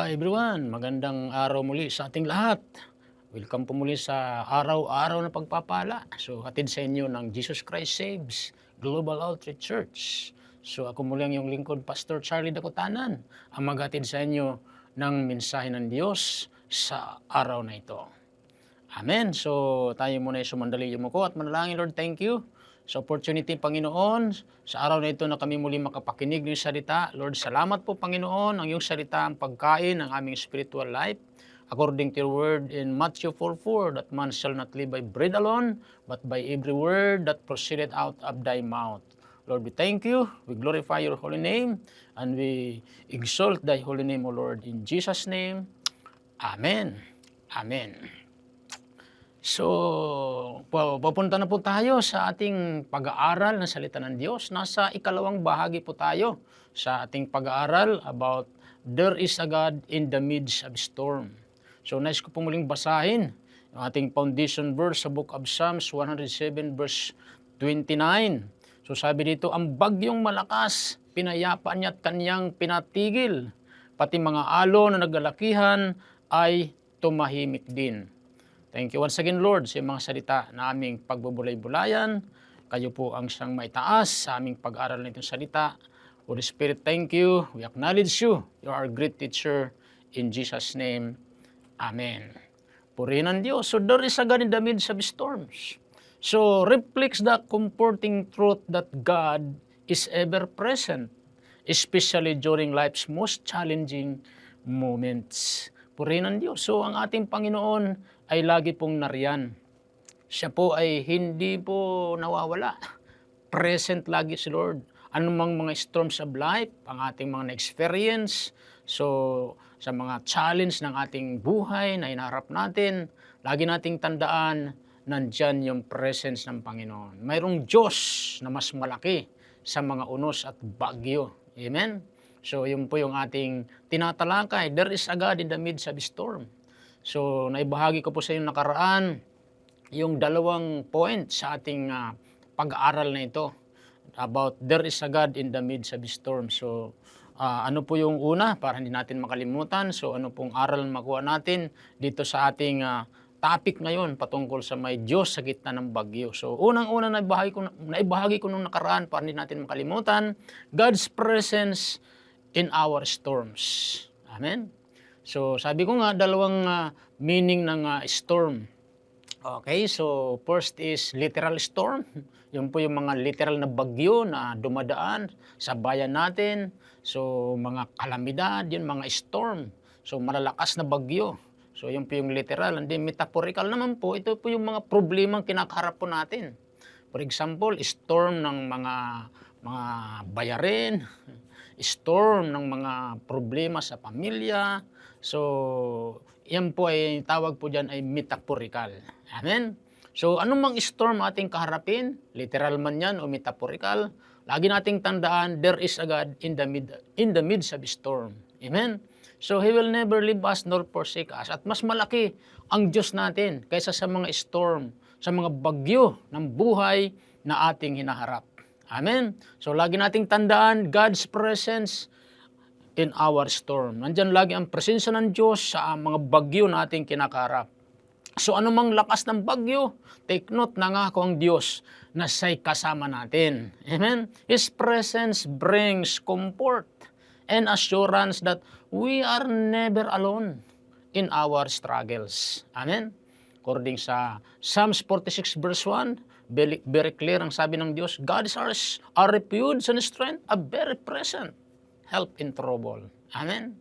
Hi everyone, magandang araw muli sa ating lahat. Welcome po muli sa araw-araw na pagpapala. So, hatid sa inyo ng Jesus Christ Saves Global Outreach Church. So, ako muli ang iyong lingkod, Pastor Charlie Dakutanan, ang maghatid sa inyo ng mensahe ng Diyos sa araw na ito. Amen. So, tayo muna ay sumandali yung muko at manalangin, Lord, thank you sa opportunity, Panginoon, sa araw na ito na kami muli makapakinig ng salita. Lord, salamat po, Panginoon, ang iyong salita ang pagkain ng aming spiritual life. According to your word in Matthew 4.4, that man shall not live by bread alone, but by every word that proceeded out of thy mouth. Lord, we thank you, we glorify your holy name, and we exalt thy holy name, O Lord, in Jesus' name. Amen. Amen. So, pu- pupunta na po tayo sa ating pag-aaral ng salita ng Diyos. Nasa ikalawang bahagi po tayo sa ating pag-aaral about there is a God in the midst of storm. So, nais ko po muling basahin yung ating foundation verse sa book of Psalms 107 verse 29. So, sabi dito, ang bagyong malakas, pinayapa niya at kanyang pinatigil. Pati mga alo na naglalakihan ay tumahimik din. Thank you once again, Lord, sa mga salita na aming pagbubulay-bulayan. Kayo po ang siyang maitaas sa aming pag-aral nitong salita. Holy Spirit, thank you. We acknowledge you. You are a great teacher. In Jesus' name, Amen. Purihin ang Diyos. So there is a God in the midst of storms. So reflects the comforting truth that God is ever present, especially during life's most challenging moments. Purihin ang Diyos. So ang ating Panginoon ay lagi pong nariyan. Siya po ay hindi po nawawala. Present lagi si Lord. Anumang mga storms of life, ang ating mga na-experience, so sa mga challenge ng ating buhay na inaharap natin, lagi nating tandaan, nandyan yung presence ng Panginoon. Mayroong Diyos na mas malaki sa mga unos at bagyo. Amen? So yun po yung ating tinatalakay. There is a God in the midst of storm. So, naibahagi ko po sa inyo nakaraan yung dalawang point sa ating ah, pag-aaral na ito about there is a God in the midst of storm. So, ah, ano po yung una para hindi natin makalimutan? So, ano pong aral na makuha natin dito sa ating ah, topic ngayon patungkol sa may Diyos sa gitna ng bagyo. So, unang-una na ko, naibahagi ko nung nakaraan para hindi natin makalimutan, God's presence in our storms. Amen? So, sabi ko nga, dalawang ah, meaning ng ah, storm. Okay, so first is literal storm. Yun po yung mga literal na bagyo na dumadaan sa bayan natin. So, mga kalamidad, yun mga storm. So, malalakas na bagyo. So, yun po yung literal. And then, metaphorical naman po, ito po yung mga problemang kinakaharap po natin. For example, storm ng mga mga bayarin, storm ng mga problema sa pamilya. So, yan po ay tawag po dyan ay metaphorical. Amen? So, anumang storm ating kaharapin, literal man yan o metaphorical, lagi nating tandaan, there is a God in the, mid, in the midst of storm. Amen? So, He will never leave us nor forsake us. At mas malaki ang Diyos natin kaysa sa mga storm, sa mga bagyo ng buhay na ating hinaharap. Amen? So, lagi nating tandaan, God's presence in our storm. Nandyan lagi ang presensya ng Diyos sa mga bagyo na ating kinakaharap. So anumang lakas ng bagyo, take note na nga ako ang Diyos na siya'y kasama natin. Amen? His presence brings comfort and assurance that we are never alone in our struggles. Amen? According sa Psalms 46 verse 1, very, very clear ang sabi ng Diyos, God is our, our refuge and strength, a very present help in trouble. Amen?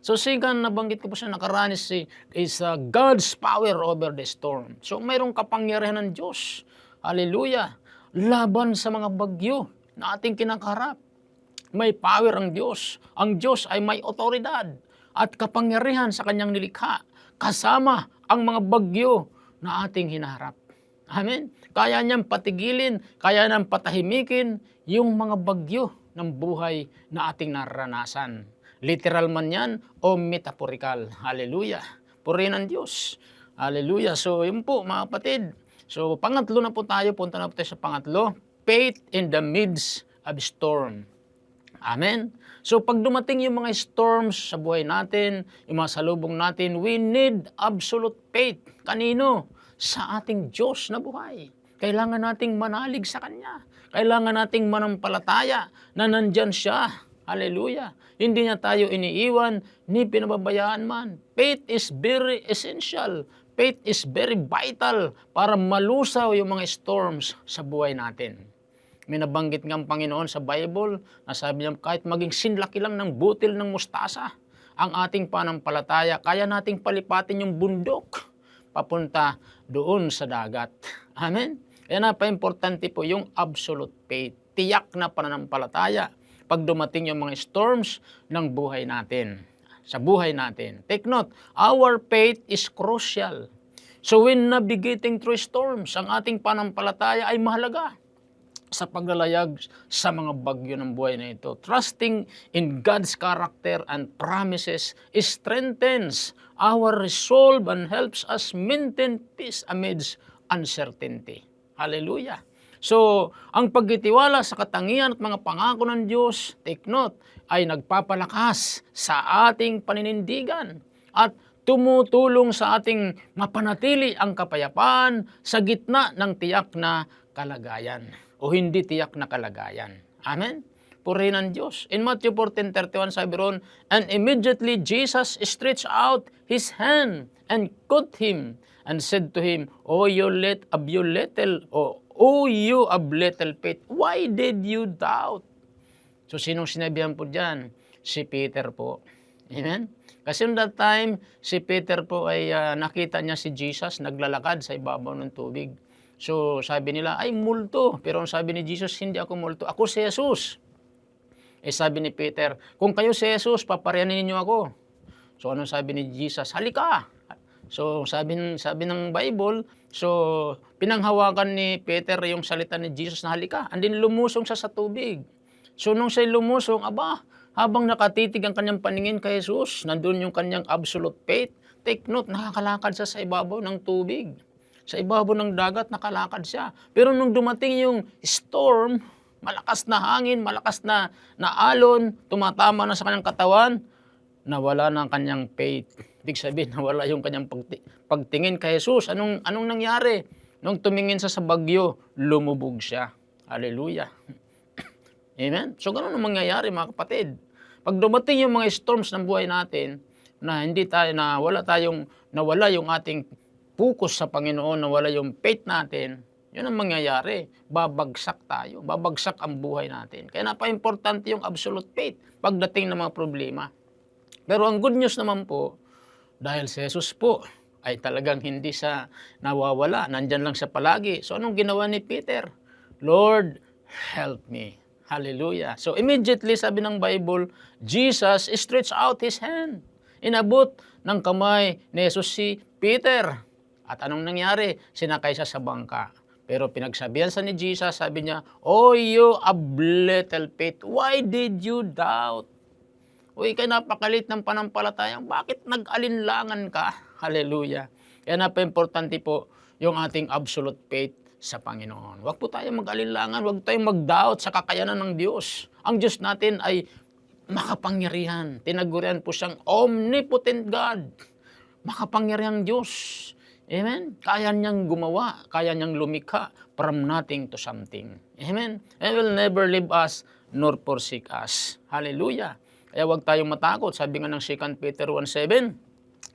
So sigan nabanggit ko po sa nakaraan is, is uh, God's power over the storm. So mayroong kapangyarihan ng Diyos. Hallelujah. Laban sa mga bagyo na ating kinakaharap. May power ang Diyos. Ang Diyos ay may otoridad at kapangyarihan sa kanyang nilikha kasama ang mga bagyo na ating hinaharap. Amen? Kaya niyang patigilin, kaya niyang patahimikin yung mga bagyo ng buhay na ating naranasan. Literal man yan o metaphorical. Hallelujah. Purihin ang Diyos. Hallelujah. So, yun po mga kapatid. So, pangatlo na po tayo. Punta na po tayo sa pangatlo. Faith in the midst of storm. Amen? So pag dumating yung mga storms sa buhay natin, yung mga salubong natin, we need absolute faith. Kanino? Sa ating Diyos na buhay. Kailangan nating manalig sa Kanya. Kailangan nating manampalataya na nandyan siya. Hallelujah. Hindi niya tayo iniiwan, ni pinababayaan man. Faith is very essential. Faith is very vital para malusaw yung mga storms sa buhay natin. May nabanggit ng Panginoon sa Bible na sabi niya kahit maging sinlaki lang ng butil ng mustasa, ang ating panampalataya, kaya nating palipatin yung bundok papunta doon sa dagat. Amen? Kaya napaka-importante po yung absolute faith. Tiyak na pananampalataya pag dumating yung mga storms ng buhay natin. Sa buhay natin. Take note, our faith is crucial. So when navigating through storms, ang ating panampalataya ay mahalaga sa paglalayag sa mga bagyo ng buhay na ito. Trusting in God's character and promises strengthens our resolve and helps us maintain peace amidst uncertainty. Hallelujah. So, ang pagtitiwala sa katangian at mga pangako ng Diyos, take note, ay nagpapalakas sa ating paninindigan at tumutulong sa ating mapanatili ang kapayapaan sa gitna ng tiyak na kalagayan o hindi tiyak na kalagayan. Amen? Purihin ang Diyos. In Matthew 14.31 sabi ron, And immediately Jesus stretched out His hand and caught him and said to him, O you, let, of you little, o O you of little faith, why did you doubt? So sinong sinabihan po dyan? Si Peter po. Amen? Kasi on that time, si Peter po ay ah, nakita niya si Jesus naglalakad sa ibabaw ng tubig. So sabi nila, ay multo. Pero ang sabi ni Jesus, hindi ako multo. Ako si Jesus. Eh sabi ni Peter, kung kayo si Jesus, paparehanin ninyo ako. So ano sabi ni Jesus? Halika! So sabi, sabi ng Bible, so pinanghawakan ni Peter yung salita ni Jesus na halika. And then lumusong siya sa tubig. So nung siya lumusong, aba, habang nakatitig ang kanyang paningin kay Jesus, nandun yung kanyang absolute faith. Take note, nakakalakad siya sa ibabaw ng tubig. Sa ibabaw ng dagat, nakalakad siya. Pero nung dumating yung storm, malakas na hangin, malakas na, na alon, tumatama na sa kanyang katawan, nawala na ang kanyang faith. Ibig sabihin, nawala yung kanyang pagti- pagtingin kay Jesus. Anong, anong nangyari? Nung tumingin siya sa bagyo, lumubog siya. Hallelujah. Amen? So, ganun ang mangyayari mga kapatid. Pag dumating yung mga storms ng buhay natin, na hindi tayo, na wala tayong, nawala yung ating focus sa Panginoon, nawala yung faith natin, yun ang mangyayari. Babagsak tayo. Babagsak ang buhay natin. Kaya napaka-importante yung absolute faith pagdating ng mga problema. Pero ang good news naman po, dahil si Jesus po ay talagang hindi sa nawawala, nandyan lang siya palagi. So anong ginawa ni Peter? Lord, help me. Hallelujah. So immediately sabi ng Bible, Jesus stretched out His hand. Inabot ng kamay ni Jesus si Peter. At anong nangyari? Sinakay siya sa bangka. Pero pinagsabihan sa ni Jesus, sabi niya, Oh, you of little faith, why did you doubt? Uy, kaya napakalit ng panampalatayang, bakit nag-alinlangan ka? Hallelujah. Kaya napaka-importante po yung ating absolute faith sa Panginoon. Huwag po tayo mag-alinlangan, huwag tayong mag-doubt sa kakayanan ng Diyos. Ang Diyos natin ay makapangyarihan. Tinagurian po siyang omnipotent God. Makapangyarihang Diyos. Amen? Kaya niyang gumawa, kaya niyang lumikha from nothing to something. Amen? And will never leave us nor forsake us. Hallelujah. Kaya huwag tayong matakot. Sabi nga ng 2 Peter 1.7,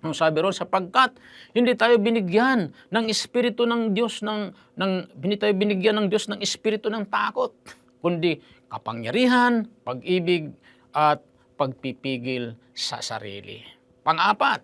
ang sabi ron, sapagkat hindi tayo binigyan ng espiritu ng Diyos ng, ng hindi tayo binigyan ng Diyos ng espiritu ng takot, kundi kapangyarihan, pag-ibig at pagpipigil sa sarili. Pang-apat,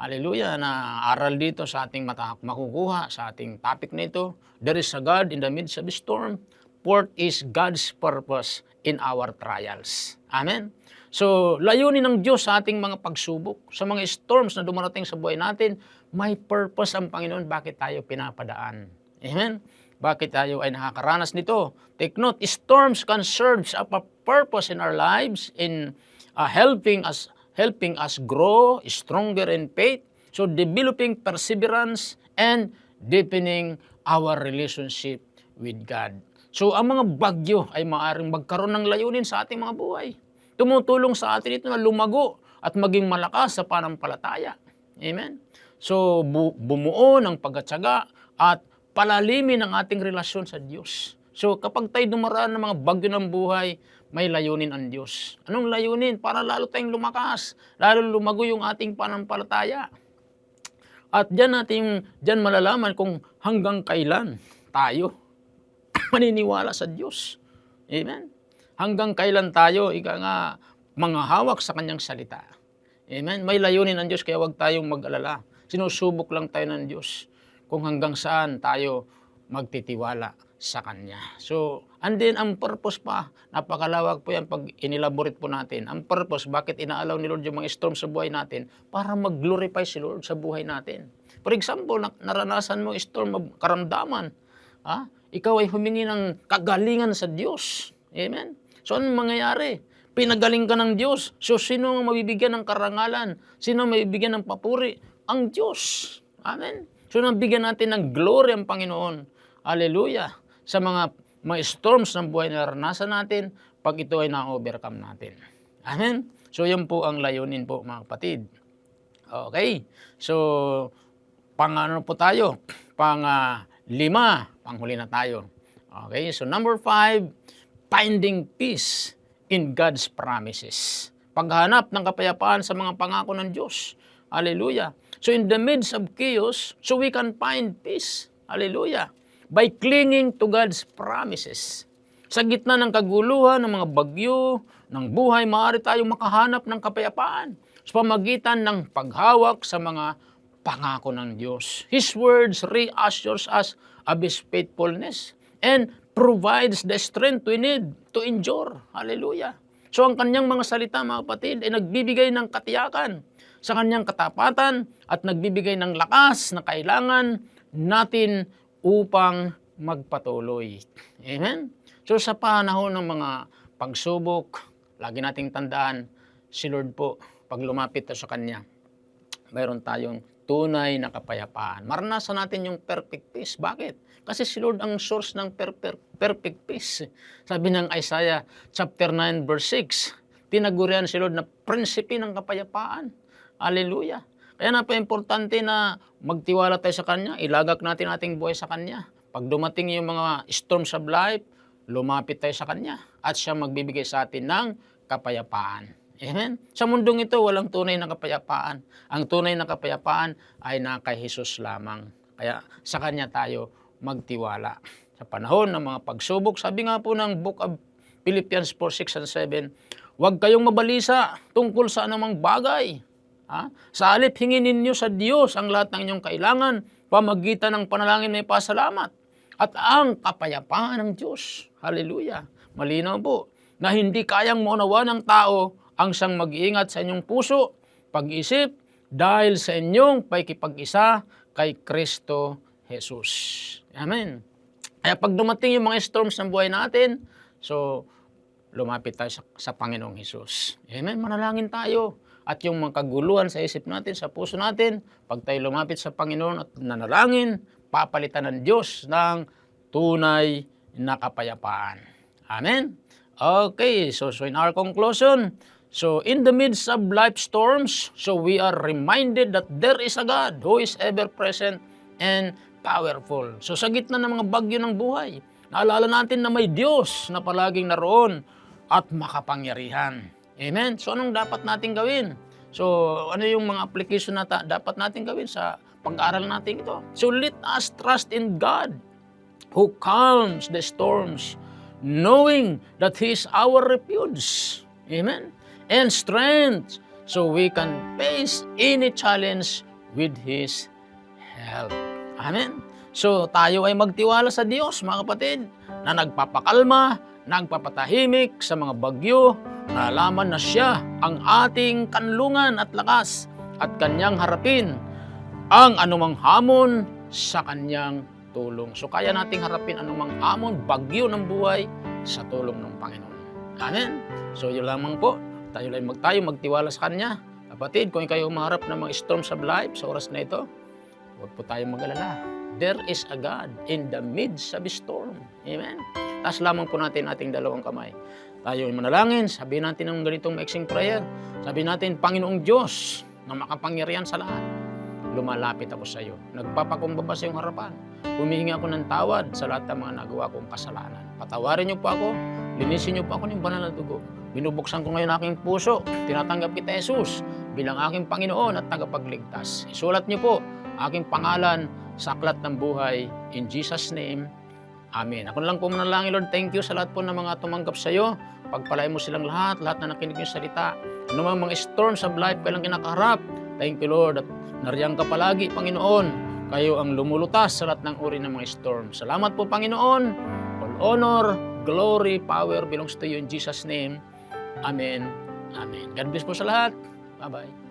hallelujah, na aral dito sa ating mata makukuha sa ating topic na ito, there is a God in the midst of the storm. Fourth is God's purpose in our trials. Amen? So, layunin ng Diyos sa ating mga pagsubok, sa mga storms na dumarating sa buhay natin, may purpose ang Panginoon bakit tayo pinapadaan. Amen? Bakit tayo ay nakakaranas nito? Take note, storms can serve a purpose in our lives in uh, helping us helping us grow stronger in faith, so developing perseverance and deepening our relationship with God. So ang mga bagyo ay maaaring magkaroon ng layunin sa ating mga buhay. Tumutulong sa atin ito na lumago at maging malakas sa panampalataya. Amen? So bu- bumuo ng pagkatsaga at palalimin ang ating relasyon sa Diyos. So kapag tayo dumaraan ng mga bagyo ng buhay, may layunin ang Diyos. Anong layunin? Para lalo tayong lumakas, lalo lumago yung ating panampalataya. At diyan natin diyan malalaman kung hanggang kailan tayo maniniwala sa Diyos. Amen. Hanggang kailan tayo ika nga mga hawak sa kanyang salita. Amen. May layunin ang Diyos kaya huwag tayong mag-alala. Sinusubok lang tayo ng Diyos kung hanggang saan tayo magtitiwala sa Kanya. So, and then ang purpose pa, napakalawak po yan pag inilaborate po natin. Ang purpose, bakit inaalaw ni Lord yung mga storm sa buhay natin? Para mag-glorify si Lord sa buhay natin. For example, na- naranasan mo storm of karamdaman. Ha? Ikaw ay humingi ng kagalingan sa Diyos. Amen? So, anong mangyayari? Pinagaling ka ng Diyos. So, sino ang mabibigyan ng karangalan? Sino ang mabibigyan ng papuri? Ang Diyos. Amen? So, nabigyan natin ng glory ang Panginoon. Hallelujah. Sa mga mga storms ng buhay na naranasan natin, pag ito ay na-overcome natin. Amen? So, yan po ang layunin po, mga kapatid. Okay. So, pang ano po tayo? Pang ah, lima. Panghuli na tayo. Okay. So, number five, finding peace in God's promises. Paghanap ng kapayapaan sa mga pangako ng Diyos. Hallelujah. So, in the midst of chaos, so we can find peace. Hallelujah. By clinging to God's promises. Sa gitna ng kaguluhan, ng mga bagyo, ng buhay, maaari tayong makahanap ng kapayapaan sa pamagitan ng paghawak sa mga pangako ng Diyos. His words reassures us of His faithfulness and provides the strength we need to endure. Hallelujah. So ang kanyang mga salita, mga kapatid, ay nagbibigay ng katiyakan sa kanyang katapatan at nagbibigay ng lakas na kailangan natin upang magpatuloy. Amen? So sa panahon ng mga pagsubok, lagi nating tandaan, si Lord po, pag lumapit tayo sa Kanya, mayroon tayong tunay na kapayapaan. Maranasan natin yung perfect peace. Bakit? Kasi si Lord ang source ng per- per- perfect peace. Sabi ng Isaiah chapter 9 verse 6, tinagurian si Lord na prinsipe ng kapayapaan. Hallelujah. Kaya napaka-importante na magtiwala tayo sa Kanya, ilagak natin ating buhay sa Kanya. Pag dumating yung mga storms of life, lumapit tayo sa Kanya at siya magbibigay sa atin ng kapayapaan. Amen? Sa mundong ito, walang tunay na kapayapaan. Ang tunay na kapayapaan ay na kay Jesus lamang. Kaya sa Kanya tayo magtiwala. Sa panahon ng mga pagsubok, sabi nga po ng Book of Philippians 4, 6, and 7, huwag kayong mabalisa tungkol sa anumang bagay. Ha? Sa alip, hingin ninyo sa Diyos ang lahat ng inyong kailangan, pamagitan ng panalangin may pasalamat. At ang kapayapaan ng Diyos. Hallelujah. Malinaw po na hindi kayang maunawa ng tao ang siyang mag-iingat sa inyong puso, pag-isip, dahil sa inyong paikipag-isa kay Kristo Jesus. Amen. Kaya pag dumating yung mga storms ng buhay natin, so lumapit tayo sa, sa Panginoong Hesus. Amen. Manalangin tayo. At yung mga kaguluhan sa isip natin, sa puso natin, pag tayo lumapit sa Panginoon at nanalangin, papalitan ng Diyos ng tunay na kapayapaan. Amen? Okay, so, so in our conclusion, so in the midst of life storms, so we are reminded that there is a God who is ever present and powerful. So sa gitna ng mga bagyo ng buhay, naalala natin na may Diyos na palaging naroon at makapangyarihan. Amen? So anong dapat natin gawin? So ano yung mga application na ta- dapat natin gawin sa pag-aaral natin ito? So let us trust in God who calms the storms, knowing that He is our refuge. Amen? And strength, so we can face any challenge with His help. Amen? So tayo ay magtiwala sa Diyos, mga kapatid, na nagpapakalma, nagpapatahimik sa mga bagyo, nalaman na siya ang ating kanlungan at lakas at kanyang harapin ang anumang hamon sa kanyang tulong. So kaya nating harapin anumang hamon, bagyo ng buhay sa tulong ng Panginoon. Amen? So yun lamang po. Tayo lang mag tayo magtiwala sa Kanya. Kapatid, kung kayo umaharap ng mga storms of life sa oras na ito, huwag po tayong mag-alala. There is a God in the midst of a storm. Amen? taas lamang po natin ating dalawang kamay. Tayo ay manalangin, sabihin natin ng ganitong maiksing prayer. Sabihin natin, Panginoong Diyos, na makapangyarihan sa lahat, lumalapit ako sa iyo. Nagpapakumbaba sa iyong harapan. Humihingi ako ng tawad sa lahat ng mga nagawa kong kasalanan. Patawarin niyo po ako, linisin niyo po ako ng banal na dugo. Binubuksan ko ngayon aking puso. Tinatanggap kita, Jesus, bilang aking Panginoon at tagapagligtas. Isulat niyo po aking pangalan sa aklat ng buhay. In Jesus' name, Amen. Ako lang po manalangin, Lord. Thank you sa lahat po ng mga tumanggap sa iyo. Pagpalain mo silang lahat, lahat na nakinig yung salita. Ano mang mga storms of life kailang kinakaharap. Thank you, Lord. At nariyan ka palagi, Panginoon. Kayo ang lumulutas sa lahat ng uri ng mga storm. Salamat po, Panginoon. All honor, glory, power belongs to you in Jesus' name. Amen. Amen. God bless po sa lahat. Bye-bye.